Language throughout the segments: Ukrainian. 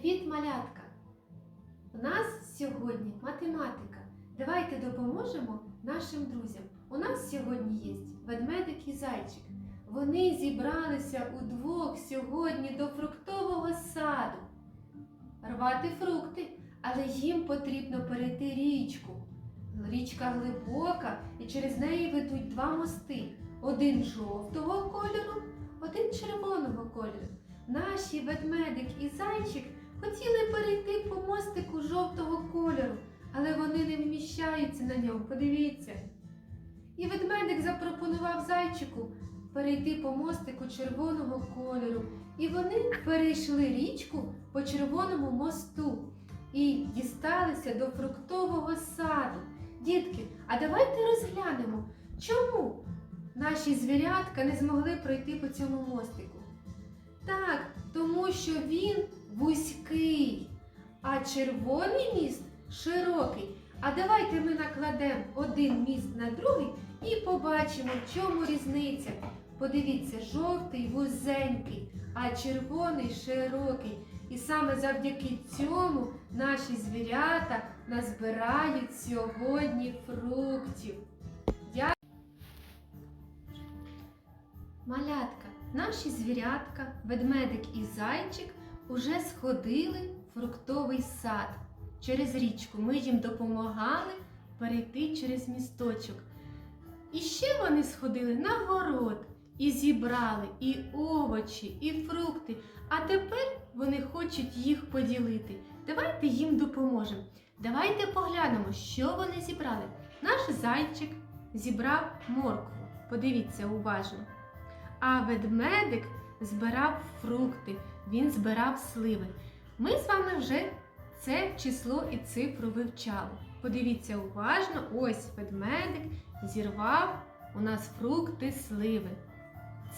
Привіт, малятка! У нас сьогодні математика. Давайте допоможемо нашим друзям. У нас сьогодні є ведмедик і зайчик. Вони зібралися удвох сьогодні до фруктового саду. Рвати фрукти, але їм потрібно перейти річку. Річка глибока, і через неї ведуть два мости: один жовтого кольору, один червоного кольору. Наші ведмедик і зайчик хотіли перейти по мостику жовтого кольору, але вони не вміщаються на ньому. Подивіться. І ведмедик запропонував зайчику перейти по мостику червоного кольору. І вони перейшли річку по червоному мосту і дісталися до фруктового саду. Дітки, а давайте розглянемо, чому наші звірятка не змогли пройти по цьому мостику. Так, тому що він вузький, а червоний міст широкий. А давайте ми накладемо один міст на другий і побачимо, в чому різниця. Подивіться, жовтий вузенький, а червоний широкий. І саме завдяки цьому наші звірята назбирають сьогодні фруктів. Дя- Малятка, наші звірятка, ведмедик і зайчик уже сходили в фруктовий сад через річку. Ми їм допомагали перейти через місточок. І ще вони сходили на город і зібрали і овочі, і фрукти. А тепер вони хочуть їх поділити. Давайте їм допоможемо. Давайте поглянемо, що вони зібрали. Наш зайчик зібрав моркву. Подивіться уважно. А ведмедик збирав фрукти, він збирав сливи. Ми з вами вже це число і цифру вивчали. Подивіться уважно, ось ведмедик зірвав у нас фрукти сливи.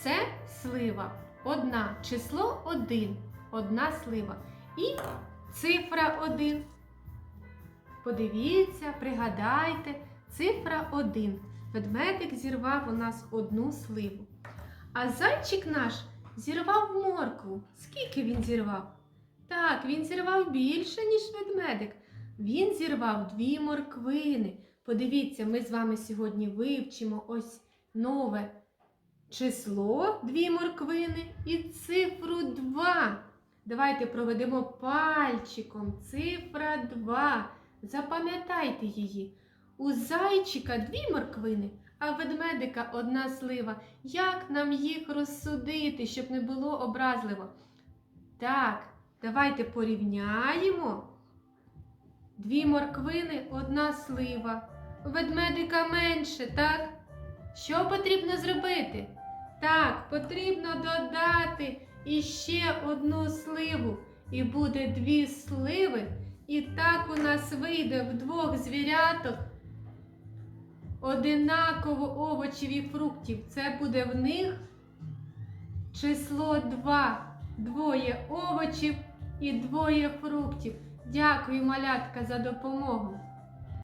Це слива. Одна число один. Одна слива. І цифра один. Подивіться, пригадайте, цифра один. Ведмедик зірвав у нас одну сливу. А зайчик наш зірвав моркву. Скільки він зірвав? Так, він зірвав більше, ніж ведмедик. Він зірвав дві морквини. Подивіться, ми з вами сьогодні вивчимо ось нове число дві морквини і цифру 2. Давайте проведемо пальчиком. Цифра 2. Запам'ятайте її. У зайчика дві морквини, а ведмедика одна слива. Як нам їх розсудити, щоб не було образливо? Так, давайте порівняємо. Дві морквини, одна слива. Ведмедика менше, так? Що потрібно зробити? Так, потрібно додати іще одну сливу. І буде дві сливи. І так у нас вийде в двох звіряток одинаково овочів і фруктів. Це буде в них число 2. Двоє овочів і двоє фруктів. Дякую, малятка, за допомогу.